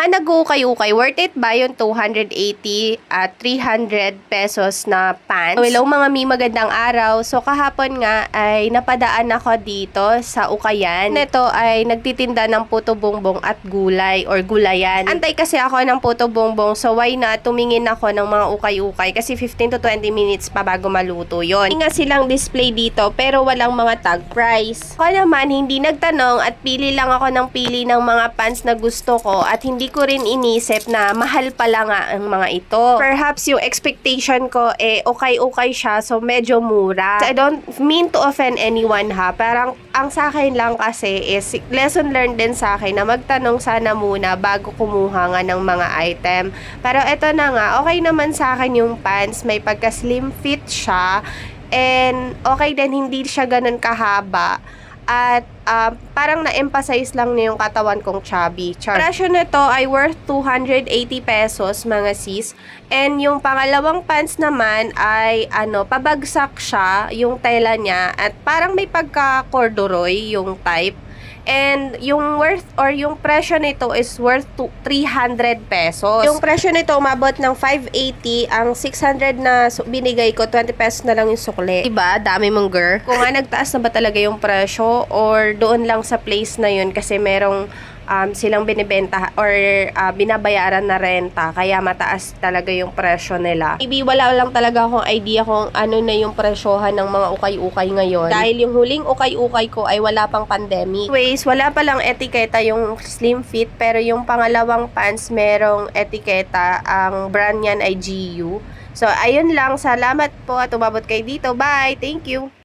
Mga nag-ukay-ukay, worth it ba yung 280 at 300 pesos na pants? Hello mga mi, magandang araw. So kahapon nga ay napadaan ako dito sa Ukayan. Ito ay nagtitinda ng puto bongbong at gulay or gulayan. Antay kasi ako ng puto bongbong so why na tumingin ako ng mga ukay-ukay kasi 15 to 20 minutes pa bago maluto yon. Nga silang display dito pero walang mga tag price. Ako naman hindi nagtanong at pili lang ako ng pili ng mga pants na gusto ko at hindi ko rin inisip na mahal pala nga ang mga ito. Perhaps yung expectation ko eh okay-okay siya so medyo mura. So, I don't mean to offend anyone ha. Parang ang sa akin lang kasi is lesson learned din sa akin na magtanong sana muna bago kumuha nga ng mga item. Pero eto na nga, okay naman sa akin yung pants. May pagka slim fit siya. And okay din, hindi siya ganun kahaba. At ah, parang na-emphasize lang niya yung katawan kong chubby. Char. Presyo nito ay worth 280 pesos mga sis. And yung pangalawang pants naman ay ano, pabagsak siya yung tela niya at parang may pagka-corduroy yung type. And yung worth or yung presyo nito is worth to 300 pesos. Yung presyo nito umabot ng 580, ang 600 na binigay ko 20 pesos na lang yung sukli. Diba? Dami mong girl. Kung nga nagtaas na ba talaga yung presyo or doon lang sa place na yun kasi merong um, silang binibenta or ah, binabayaran na renta kaya mataas talaga yung presyo nila. Maybe wala lang talaga akong idea kung ano na yung presyohan ng mga ukay-ukay ngayon. Dahil yung huling ukay-ukay ko ay wala pang pandemic. Anyways, wala palang etiketa yung slim fit pero yung pangalawang pants merong etiketa. Ang brand niyan ay GU. So, ayun lang. Salamat po at umabot kayo dito. Bye! Thank you!